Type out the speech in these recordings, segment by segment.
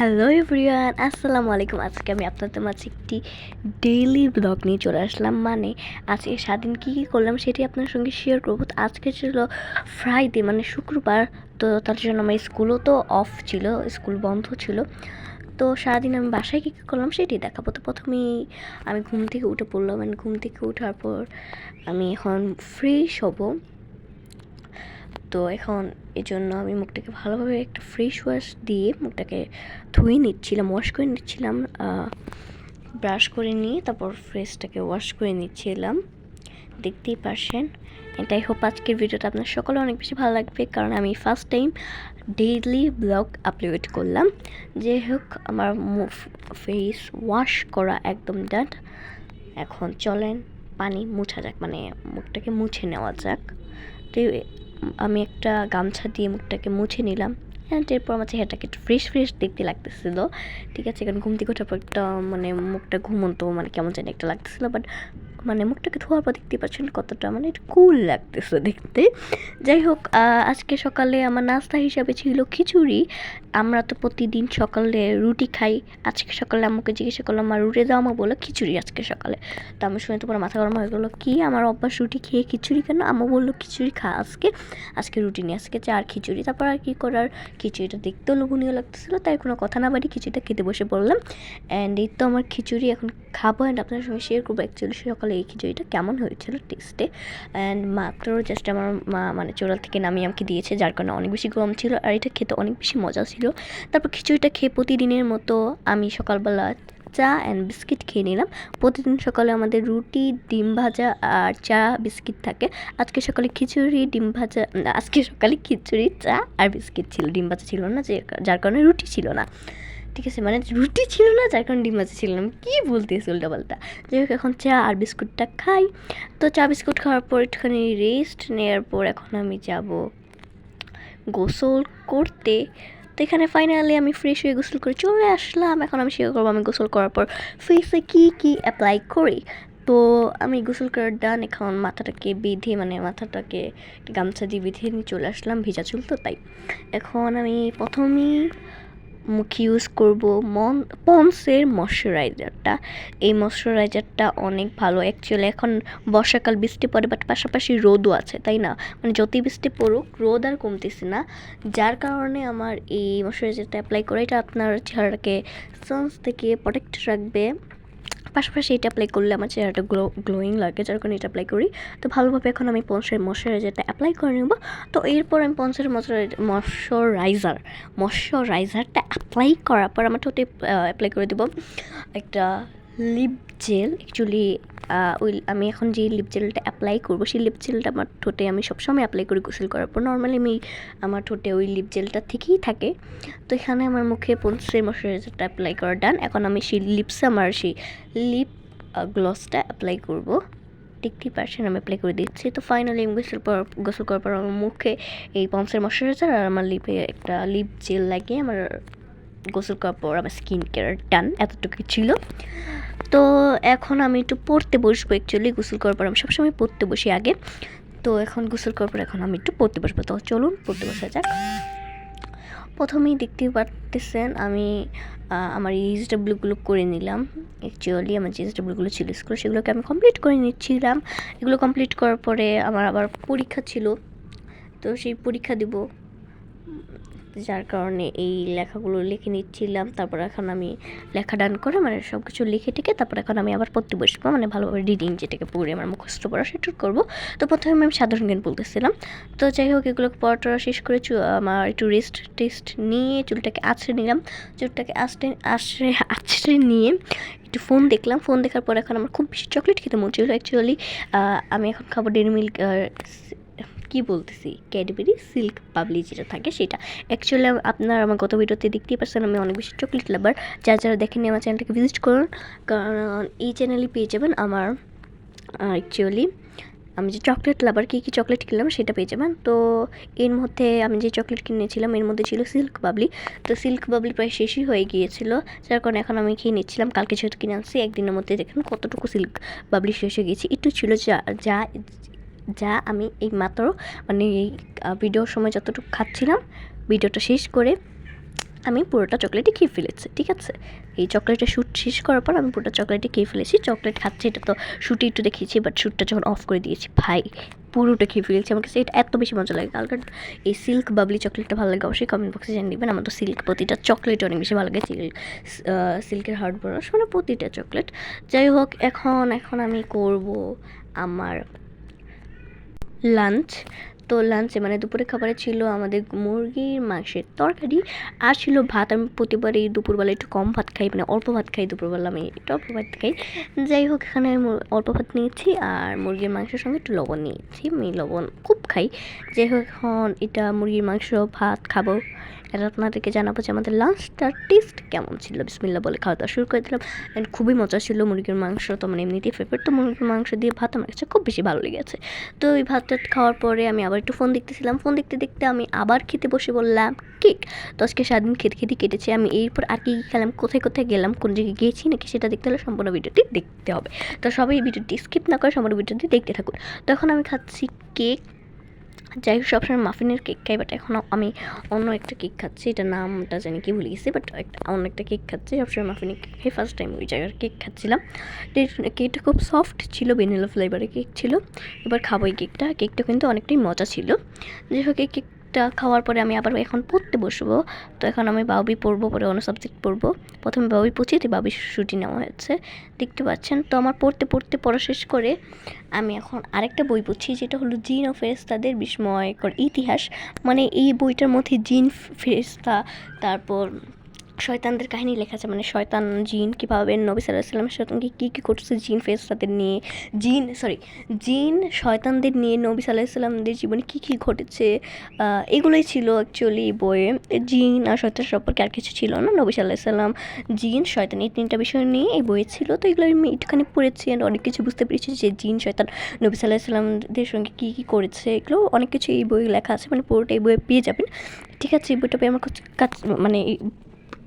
Hello everyone আসসালামু আলাইকুম আজকে আমি আপনাদের মাঝে একটি ডেইলি ব্লগ নিয়ে চলে আসলাম। মানে আজকে সারাদিন কী কী করলাম সেটি আপনার সঙ্গে শেয়ার করব। তো আজকে ছিল ফ্রাইডে মানে শুক্রবার। তো তার জন্য আমার স্কুলও তো অফ ছিল স্কুল বন্ধ ছিল। তো সারাদিন আমি বাসায় কী কী করলাম সেটি দেখাবো। তো প্রথমেই আমি ঘুম থেকে উঠে পড়লাম। মানে ঘুম থেকে ওঠার পর আমি এখন ফ্রেশ হব। তো এখন এই জন্য আমি মুখটাকে ভালোভাবে একটা ফ্রেশ ওয়াশ দিয়ে মুখটাকে ধুয়ে নিচ্ছিলাম ওয়াশ করে নিচ্ছিলাম ব্রাশ করে নিয়ে তারপর ফ্রেশটাকে ওয়াশ করে নিচ্ছিলাম। দেখতেই পারছেন? এটাই হোপ আজকের ভিডিওটা আপনার সকলে অনেক বেশি ভালো লাগবে কারণ আমি first time daily blog upload করলাম। যে হোক, আমার ফেস ওয়াশ করা একদম ডান এখন চলেন, পানি মুছা যাক মানে মুখটাকে মুছে নেওয়া যাক। তো আমি একটা গামছা দিয়ে মুখটাকে মুছে নিলাম। হ্যাঁ এরপর আমার চেহারাটাকে একটু ফ্রেশ ফ্রেশ দেখতে লাগতেছিলো। ঠিক আছে কারণ ঘুম থেকে ওঠার পর একটা মানে মুখটা ঘুমন্ত মানে কেমন যেন একটা লাগতেছিলো বাট মানে মুখটাকে ধোয়ার পর দেখতে পাচ্ছেন কতটা মানে কুল লাগতেছে দেখতে। যাই হোক আজকে সকালে আমার নাস্তা হিসাবে ছিল খিচুড়ি। আমরা তো প্রতিদিন সকালে রুটি খাই। আজকে সকালে আমাকে জিজ্ঞাসা করলাম আমার রুটি দাও আমা বলল খিচুড়ি আজকে সকালে। তো আমি শুনে তো পুরো মাথা গরম হয়ে গেলো। কি? আমার অভ্যাস রুটি খেয়ে খিচুড়ি কেন? আমা বলল, খিচুড়ি খা আজকে আজকে রুটি নিয়ে আজকে চার খিচুড়ি। তারপর আর কী করার? খিচুড়িটা দেখতেও লোভনীয় লাগতেছিলো, তাই কোনো কথা না বাড়ি খিচুড়িটা খেতে বসে পড়লাম। অ্যান্ড এই তো আমার খিচুড়ি এখন খাব অ্যান্ড আপনার সঙ্গে শেয়ার করব। অ্যাকচুয়ালি সকালে এই খিচুড়িটা কেমন হয়েছিল টেস্টে অ্যান্ড মাত্র জাস্ট আমার মা মানে চোরাল থেকে নামিয়ে আমাকে দিয়েছে, যার কারণে অনেক বেশি গরম ছিল আর এটা খেতে অনেক বেশি মজা ছিল। তারপর খিচুড়িটা খেয়ে প্রতিদিনের মতো আমি সকালবেলা চা অ্যান্ড বিস্কিট খেয়ে নিলাম। প্রতিদিন সকালে আমাদের রুটি, ডিম ভাজা আর চা বিস্কিট থাকে। আজকে সকালে খিচুড়ি, ডিম ভাজা আজকে সকালে খিচুড়ি, চা আর বিস্কিট ছিল। ডিম ভাজা ছিল না যে, যার কারণে রুটি ছিল না। ঠিক আছে মানে রুটি ছিল না, যার কারণে ডিম ভাজা ছিল না। কী বলতেছি উল্টাপাল্টা? যাই হোক, এখন চা আর বিস্কুটটা খাই। তো চা, বিস্কুট খাওয়ার পর একটুখানি রেস্ট নেওয়ার পর এখন আমি যাব গোসল করতে। তো এখানে ফাইনালি আমি ফ্রেশ হয়ে গোসল করে চলে আসলাম। এখন আমি শেয়ার করব আমি গোসল করার পর ফেসে কী কী অ্যাপ্লাই করি। তো আমি গোসল করার ডান এখন মাথাটাকে বেঁধে মানে মাথাটাকে গামছা দিয়ে বেঁধে নিয়ে চলে আসলাম, ভিজা চুল তো তাই। এখন আমি প্রথমেই মুখ ইউজ করব। মন, পন্সের ময়শ্চারাইজারটা। এই ময়শ্চারাইজারটা অনেক ভালো। অ্যাকচুয়ালি এখন বর্ষাকাল, বৃষ্টি পড়ে বাট পাশাপাশি রোদও আছে, তাই না? মানে যতই বৃষ্টি পড়ুক, রোদ আর কমতেছে না। যার কারণে আমার এই ময়শ্চারাইজারটা অ্যাপ্লাই করে, এটা আপনার চেহারাকে সানস থেকে প্রোটেক্ট রাখবে। পাশাপাশি এটা অ্যাপ্লাই করলে আমার চেহারাটা গ্লো গ্লোয়িং লাগে, যার কারণে এটা অ্যাপ্লাই করি। তো ভালোভাবে এখন আমি পন্সের ময়শ্চারাইজারটা অ্যাপ্লাই করে নেব। তো এরপর আমি পন্সের ময়শ্চারাইজার ময়শ্চারাইজারটা অ্যাপ্লাই করার পর আমার ঠোঁটে অ্যাপ্লাই করে দেবো। একটা লিপ জেল অ্যাকচুয়ালি ওই, আমি এখন যে লিপ জেলটা অ্যাপ্লাই করব, সেই লিপ জেলটা আমার ঠোঁটে আমি সবসময় অ্যাপ্লাই করি গোসল করার পর নর্মালি আমি আমার ঠোঁটে ওই লিপ জেলটা থেকেই থাকে। তো এখানে আমার মুখে পঞ্চের ময়শ্চারাইজারটা অ্যাপ্লাই করা ডান এখন আমি সেই লিপসে আমার সেই লিপ গ্লসটা অ্যাপ্লাই করব। দেখতেই পারছেন, আমি অ্যাপ্লাই করে দিচ্ছি। তো ফাইনালি আমি গোসল পর গোসল করার পর আমার মুখে এই পন্সের ময়শ্চারাইজার আর আমার লিপে একটা লিপ জেল লাগিয়ে আমার গোসল করার পর আমার স্কিন কেয়ার ডান এতটুকু ছিল। তো এখন আমি একটু পড়তে বসবো অ্যাকচুয়ালি গোসল করার পর আমি সবসময় পড়তে বসি আগে। তো এখন গোসল করার পর এখন আমি একটু পড়তে বসবো। তো চলুন, পড়তে বসা যাক। প্রথমেই দেখতেই পারতেছেন আমি আমার ইএসডাব্লিউগুলো করে নিলাম। অ্যাকচুয়ালি আমার যে ইএসডাব্লিউগুলো ছিল স্কুল সেগুলোকে আমি কমপ্লিট করে নিচ্ছিলাম। এগুলো কমপ্লিট করার পরে আমার আবার পরীক্ষা ছিল। তো সেই পরীক্ষা দিব। যার কারণে এই লেখাগুলো লিখে নিচ্ছিলাম। তারপর এখন আমি লেখা ডান করে মানে সব কিছু লিখে টেকে তারপর এখন আমি আবার পড়তে বসবো। মানে ভালোভাবে রিডিং যেটাকে পড়ে, আমার মুখস্থ পড়া সেটা করব। তো প্রথমে আমি সাধারণ জ্ঞান বলতেছিলাম। তো যাই হোক, এগুলো পড়াটা শেষ করে আমার একটু রেস্ট টেস্ট নিয়ে চুলটাকে আছড়ে নিলাম। চুলটাকে আছড়ে আছড়ে আছড়ে নিয়ে একটু ফোন দেখলাম। ফোন দেখার পর এখন আমার খুব বেশি চকলেট খেতে মন ছিল অ্যাকচুয়ালি আমি এখন খাব ডেরি মিল্ক কি বলতেছি? ক্যাডবেরি সিল্ক পাবলি যেটা থাকে সেটা। অ্যাকচুয়ালি আপনার আমার গত ভিডিওতে দেখতেই পাচ্ছেন আমি অনেক বেশি চকলেট লাভার যারা যারা দেখেনি আমার চ্যানেলটাকে ভিজিট করুন, কারণ এই চ্যানেলে পেয়ে যাবেন আমার অ্যাকচুয়ালি আমি যে চকলেট লাভার কী কী চকলেট কিনলাম সেটা পেয়ে যাবেন। তো এর মধ্যে আমি যে চকলেট কিনেছিলাম, এর মধ্যে ছিল সিল্ক বাবলি তো সিল্ক বাবলি প্রায় শেষই হয়ে গিয়েছিল, যার কারণে এখন আমি খেয়ে নিচ্ছিলাম। কালকে যেহেতু কিনে আনছি, একদিনের মধ্যে দেখেন কতটুকু সিল্ক বাবলি শেষ হয়ে গিয়েছে। একটু ছিল যা যা যা আমি এই মাত্র মানে এই ভিডিওর সময় যতটুকু খাচ্ছিলাম ভিডিওটা শেষ করে আমি পুরোটা চকলেটই খেয়ে ফেলেছি, ঠিক আছে? এই চকলেটের শ্যুট শেষ করার পর আমি পুরোটা চকলেটই খেয়ে ফেলেছি চকলেট খাচ্ছি, এটা তো শ্যুটে একটু দেখিয়েছি বাট শ্যুটটা যখন অফ করে দিয়েছি, ভাই, পুরোটা খেয়ে ফেলেছি আমার কাছে এটা এত বেশি মজা লাগে কালকার এই সিল্ক বাবলি চকলেটটা ভালো লাগে, অবশ্যই কমেন্ট বক্সে জানিয়ে দেবেন, আমার তো সিল্ক প্রতিটা চকলেট অনেক বেশি ভালো লাগে সিল্ক সিল্কের হার্ড ব্রাশ মানে প্রতিটা চকলেট যাই হোক, এখন এখন আমি করব আমার লাঞ্চ তো লাঞ্চে মানে দুপুরে খাবারে ছিল আমাদের মুরগির, মাংসের তরকারি আর ছিল ভাত। আমি প্রতিবারই দুপুরবেলা একটু কম ভাত খাই মানে অল্প ভাত খাই দুপুরবেলা, আমি একটু অল্প ভাত খাই। যাই হোক, এখানে আমি অল্প ভাত নিয়েছি আর মুরগির মাংসের সঙ্গে একটু লবণ নিয়েছি, আমি লবণ খুব খাই। যাই হোক, এখন এটা মুরগির মাংস, ভাত খাব। এটা আপনাদেরকে জানাব যে আমাদের লাঞ্চটার টেস্ট কেমন ছিল। বিসমিল্লা বলে খাওয়া দাওয়া শুরু করে দিলাম। অ্যান্ড খুবই মজা ছিল। মুরগির মাংস তো মানে এমনিতেই ফেভারিট তো মুরগির মাংস দিয়ে ভাত আমার কাছে খুব বেশি ভালো লেগেছে। তো এই ভাতটা খাওয়ার পরে আমি আবার একটু ফোন দেখতেছিলাম। ফোন দেখতে দেখতে আমি আবার খেতে বসে বললাম, কেক? তো আজকে সারাদিন খেতে খেতে কেটেছে। আমি এরপর আর কি কী খেলাম, কোথায় কোথায় গেলাম, কোন জায়গায় গিয়েছি নাকি সেটা দেখতে হলে সম্পূর্ণ ভিডিওটি দেখতে হবে। তো সবাই এই ভিডিওটি স্কিপ না করে সম্পূর্ণ ভিডিওটি দেখতে থাকুন। তখন আমি খাচ্ছি কেক। যাই হোক, সবসময় মাফিনের কেক খাই বাট এখনও আমি অন্য একটা কেক খাচ্ছি, এটা নামটা জানি কি ভুলে গেছি বাট একটা, অন্য একটা কেক খাচ্ছি, সবসময় মাফিনের কেক খাই ফার্স্ট টাইম ওই জায়গার কেক খাচ্ছিলাম। কেকটা খুব সফট ছিল ভ্যানিলা ফ্লেভারের কেক ছিল, এবার খাব এই কেকটা কেকটা কিন্তু অনেকটাই মজা ছিল। যাই হোক, এই কেকটা খাওয়ার পরে আমি আবার এখন পড়তে বসবো। তো এখন আমি বাবি পড়ব, পরে অন্য সাবজেক্ট পড়ব। প্রথমে বাবি পচিয়ে তো বাবি ছুটি নেওয়া হয়েছে। দেখতে পাচ্ছেন? তো আমার পড়তে পড়তে, পড়া শেষ করে আমি এখন আরেকটা বই পড়ছি, যেটা হলো জিন ও ফেরেস্তাদের বিস্ময়কর ইতিহাস। মানে এই বইটার মধ্যে জিন ফেরেস্তা তারপর শয়তানদের কাহিনী লেখা আছে মানে শয়তান জিন কীভাবে নবী সাল্লাহ সাল্লামের সঙ্গে কী কী করছে জিন ফেরেস্তাদের নিয়ে, জিন সরি জিন শয়তানদের নিয়ে নবী সাল্লাহ সাল্লামদের জীবনে কী কী ঘটেছে এগুলোই ছিল অ্যাকচুয়ালি বইয়ে। জিন আর শয়তান সম্পর্কে আর কিছু ছিল না। নবী সাল্লাহ সাল্লাম জিন, শয়তান এই তিনটা বিষয় নিয়ে এই বইয়ে ছিল। তো এগুলো আমি একটুখানি পড়েছি and অনেক কিছু বুঝতে পেরেছি যে জিন, শয়তান নবী সাল্লাহ সাল্লামদের সঙ্গে কী কী করেছে। এগুলো অনেক কিছু এই বই লেখা আছে মানে পুরোটা এই বইয়ে পেয়ে যাবেন। ঠিক আছে, এই বইটা পেয়ে আমার কাছে- মানে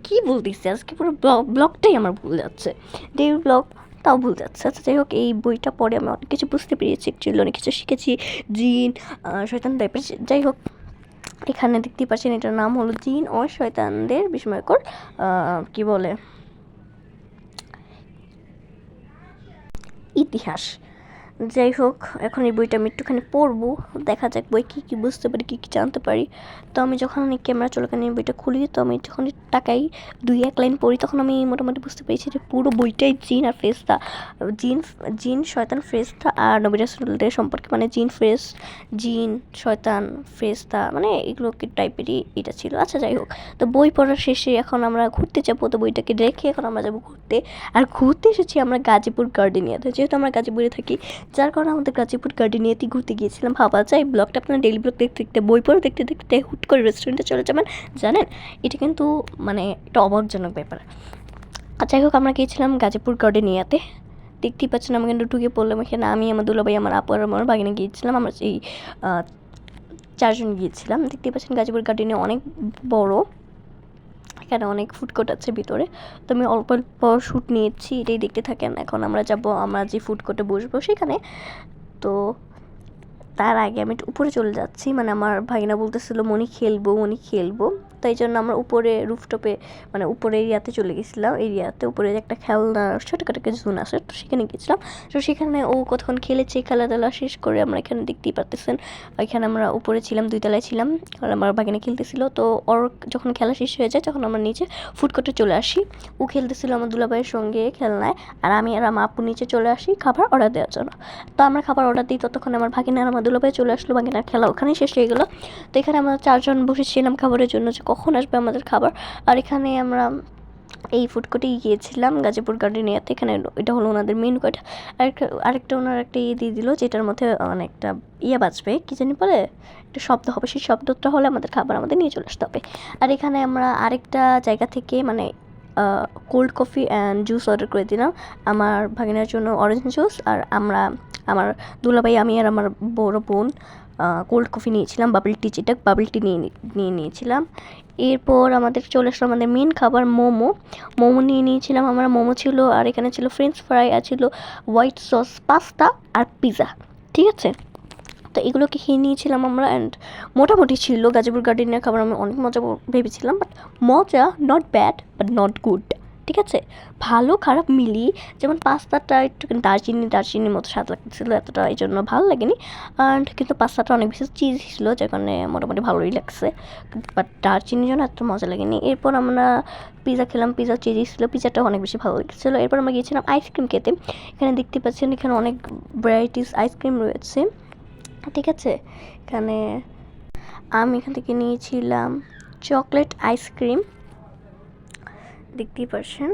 কী বলতেছি আজকে পুরো ব্লগটাই আমার ভুল যাচ্ছে। ডেইলি ব্লগ তাও ভুল যাচ্ছে। আচ্ছা যাই হোক, এই বইটা পড়ে আমি অনেক কিছু বুঝতে পেরেছি অ্যাকচুয়ালি অনেক কিছু শিখেছি। জিন শয়তান টাইপের যাই হোক, এখানে দেখতেই পাচ্ছেন এটার নাম হলো জিন ও শয়তানদের বিস্ময়কর কি বলে? ইতিহাস। যাই হোক, এখন এই বইটা আমি একটুখানি পড়ব। দেখা যাক বই কী কী বুঝতে পারি, কী কী জানতে পারি। তো আমি যখন আমি ক্যামেরা চলাকালীন এই বইটা খুলি, তো আমি যখন টাকাই দুই এক লাইন পড়ি, তখন আমি মোটামুটি বুঝতে পেরেছি যে পুরো বইটাই জিন আর ফেরেস্তা। জিন জিন, শয়তান, ফেরেস্তা আর নবী সম্পর্কে মানে জিন, ফেরেস, জিন, শয়তান, ফেরেস্তা মানে এগুলো কি টাইপেরই এটা ছিল। আচ্ছা যাই হোক, তো বই পড়ার শেষে এখন আমরা ঘুরতে যাব, তো বইটাকে রেখে এখন আমরা যাব ঘুরতে। আর ঘুরতে এসেছি আমরা গাজীপুর গার্ডেনিয়াতে যেহেতু আমরা গাজীপুরে থাকি যার কারণে আমাদের গাজীপুর গার্ডেনিয়াতে ঘুরতে গিয়েছিলাম। ভাবা যায় ব্লগটা আপনার ডেলি ব্লগ দেখতে দেখতে, বই পড়ে দেখতে দেখতে হুট করে রেস্টুরেন্টে চলে যাবেন। জানেন, এটা কিন্তু মানে একটা অবাকজনক ব্যাপার। আর যাই হোক, আমরা গিয়েছিলাম গাজীপুর গার্ডেনিয়াতে দেখতেই পাচ্ছেন আমি কিন্তু ঢুকে পড়লাম এখানে। আমি, আমার দুলাভাই, আমার আপু আর আমার বাগিনে গিয়েছিলাম। আমরা সেই চারজন গিয়েছিলাম। দেখতেই পাচ্ছেন, গাজীপুর গার্ডেনে অনেক বড়। এখানে অনেক ফুড কোর্ট আছে ভিতরে। তো আমি অল্প অল্প শ্যুট নিয়েছি, এটাই দেখতে থাকেন। এখন আমরা যাব, আমরা যে ফুড কোর্টে বসবো সেখানে। তো তার আগে আমি একটু উপরে চলে যাচ্ছি। মানে আমার ভাগিনা বলতেছিল মনি খেলব মনি খেলব। তাই জন্য আমরা উপরে রুফটপে মানে উপরে এরিয়াতে চলে গেছিলাম। এরিয়াতে উপরে একটা খেলনা, ছোটোখাটো একটা জোন আছে, তো সেখানে গেছিলাম। তো সেখানে ও কতক্ষণ খেলেছে, খেলাধুলা শেষ করে আমরা এখানে দেখতেই পারতেছেন। এখানে আমরা উপরে ছিলাম, দুই তলায় ছিলাম, আর আমার বাগানে খেলতেছিল। তো ওর যখন খেলা শেষ হয়ে যায়, তখন আমরা নিচে ফুডকোর্টে চলে আসি। ও খেলতেছিল আমার দুলাভাইয়ের সঙ্গে খেলনায়, আর আমি আর আমার আপু নিচে চলে আসি খাবার অর্ডার দেওয়ার জন্য। তো আমরা খাবার অর্ডার দিই, ততক্ষণ আমার ভাগিনা আর আমার দুলাভাই চলে আসলো। ভাগিনার খেলা ওখানেই শেষ হয়ে গেলো। তো এখানে আমরা চারজন বসেছিলাম খাবারের জন্য যে কখন আসবে আমাদের খাবার? আর এখানে আমরা এই ফুড কোর্টেই গিয়েছিলাম, গাজীপুর গার্ডেনিয়াতে এখানে এটা হলো ওনাদের মেন কার্ড আরেকটা আরেকটা ওনার একটা ইয়ে দিয়ে দিল, যেটার মধ্যে অনেকটা ইয়ে বাজবে, কী জানি বলে? একটা শব্দ হবে, সেই শব্দটা হলে আমাদের খাবার আমাদের নিয়ে চলে আসতে হবে। আর এখানে আমরা আরেকটা জায়গা থেকে মানে cold coffee and juice order করে দিলাম। আমার ভাগিনার জন্য অরেঞ্জ জুস আর আমরা, আমার দুলাভাই, আমি আর আমার বড় বোন কোল্ড কফি নিয়েছিলাম বাবল টি যেটা বাবল টি নিয়ে নিয়ে নিয়েছিলাম। এরপর আমাদের চলে আসলো আমাদের মেন খাবার, মোমো। মোমো নিয়ে নিয়েছিলাম আমার, মোমো ছিল, আর এখানে ছিল ফ্রেঞ্চ ফ্রাই আর ছিল হোয়াইট সস পাস্তা আর পিৎজা ঠিক আছে? তো এগুলোকে খেয়ে নিয়েছিলাম আমরা অ্যান্ড মোটামুটি ছিল। গাজীপুর গার্ডেনের খাবার আমি অনেক মজা ভেবেছিলাম বাট মজা not bad but not good ঠিক আছে? ভালো, খারাপ মিলিয়ে যেমন পাস্তাটা একটু দারচিনি, দারচিনির মতো স্বাদ লাগছিল এতটা এই জন্য ভালো লাগেনি। অ্যান্ড কিন্তু পাস্তাটা অনেক বেশি চিজ ছিল যে কারণে মোটামুটি ভালোই লাগছে। বাট দারচিনির জন্য এত মজা লাগেনি। এরপর আমরা পিজা খেলাম পিজা চিজি ছিল পিজাটা অনেক বেশি ভালো লেগেছিলো। এরপর আমরা গিয়েছিলাম আইসক্রিম খেতে। এখানে দেখতে পাচ্ছেন, এখানে অনেক ভ্যারাইটিস আইসক্রিম রয়েছে। ঠিক আছে? এখানে আমি এখান থেকে নিয়েছিলাম চকলেট আইসক্রিম দেখতেই পারছেন।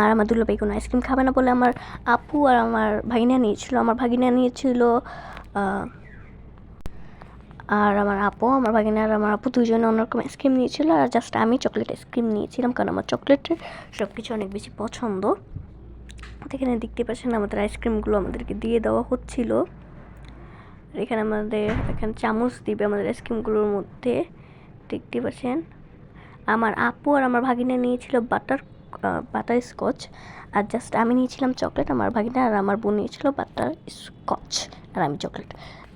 আর আমার দুলাভাই কোনো আইসক্রিম খাবে না বলে আমার আপু আর আমার ভাগিনা নিয়েছিল, আমার ভাগিনা নিয়েছিল আর আমার আপু, আমার ভাগিনা আর আমার আপু দুজনে অন্যরকম আইসক্রিম নিয়েছিল আর জাস্ট আমি চকলেট আইসক্রিম নিয়েছিলাম কারণ আমার চকলেটের সব কিছু অনেক বেশি পছন্দ। এখানে দেখতে পাচ্ছেন আমাদের আইসক্রিমগুলো আমাদেরকে দিয়ে দেওয়া হচ্ছিল। এখানে আমাদের, এখানে চামচ দিবে আমাদের আইসক্রিমগুলোর মধ্যে। দেখতে পাচ্ছেন? আমার আপু আর আমার ভাগিনা নিয়েছিল বাটার বাটার স্কচ। আর জাস্ট আমি নিয়েছিলাম চকলেট, আমার ভাগিনা আর আমার বোন নিয়েছিল বাটার স্কচ, আর আমি চকলেট।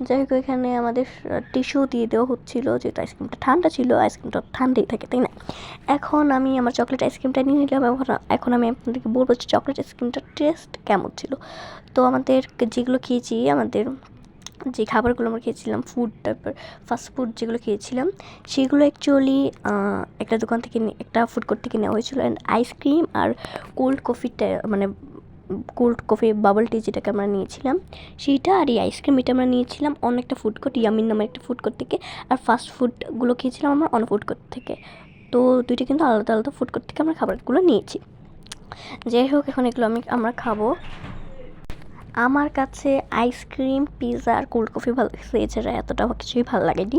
যাই হোক, এখানে আমাদের টিস্যু দিয়ে দেওয়া হচ্ছিল, যেহেতু আইসক্রিমটা ঠান্ডা ছিল, আইসক্রিমটা ঠান্ডাই থাকে, তাই না? এখন আমি আমার চকলেট আইসক্রিমটা নিয়ে নিলাম এখন এখন আমি আপনাদেরকে বলব যে চকলেট আইসক্রিমটার টেস্ট কেমন ছিল। তো আমাদের যেগুলো খেয়েছি, আমাদের যে খাবারগুলো আমরা খেয়েছিলাম ফুড তারপর ফাস্ট ফুড যেগুলো খেয়েছিলাম, সেগুলো অ্যাকচুয়ালি একটা দোকান থেকে একটা ফুড কোর্ট থেকে নেওয়া হয়েছিল অ্যান্ড আইসক্রিম আর কোল্ড কফিটা মানে কোল্ড কফি বাবল টি যেটাকে আমরা নিয়েছিলাম, সেইটা আর এই আইসক্রিম এটা আমরা নিয়েছিলাম অন্য একটা ফুড কোর্ট ইয়ামিন নামের একটা ফুড কোর্ট থেকে আর ফাস্ট ফুডগুলো খেয়েছিলাম আমরা অন্য ফুড কোর্ট থেকে। তো দুইটা কিন্তু আলাদা আলাদা ফুড কোর্ট থেকে আমরা খাবারগুলো নিয়েছি। যাই হোক, এখন এগুলো আমি, আমরা খাব। আমার কাছে আইসক্রিম পিৎজা আর কোল্ড কফি ভালো লাগছে। এছাড়া এতটা কিছুই ভালো লাগেনি।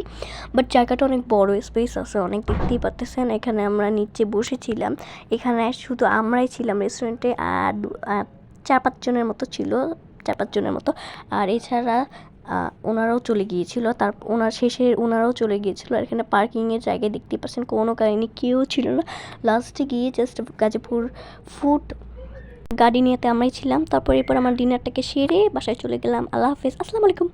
বাট জায়গাটা অনেক বড় স্পেস আছে, অনেক দেখতেই পাচ্ছেন এখানে আমরা নিচে বসেছিলাম। এখানে শুধু আমরাই ছিলাম রেস্টুরেন্টে আর চার পাঁচজনের মতো ছিল, চার পাঁচজনের মতো। আর এছাড়া ওনারাও চলে গিয়েছিল। তার, ওনার শেষে ওনারাও চলে গিয়েছিল। আর এখানে পার্কিংয়ের জায়গায় দেখতে পাচ্ছেন, কোনো কাহিনি কেউ ছিল না। লাস্টে গিয়ে জাস্ট গাজীপুর ফুড গাড়ি নিয়েতে আমরাই ছিলাম। তারপর এরপর আমার ডিনারটাকে সেরে বাসায় চলে গেলাম। আল্লাহ হাফেজ। আসসালামু আলাইকুম।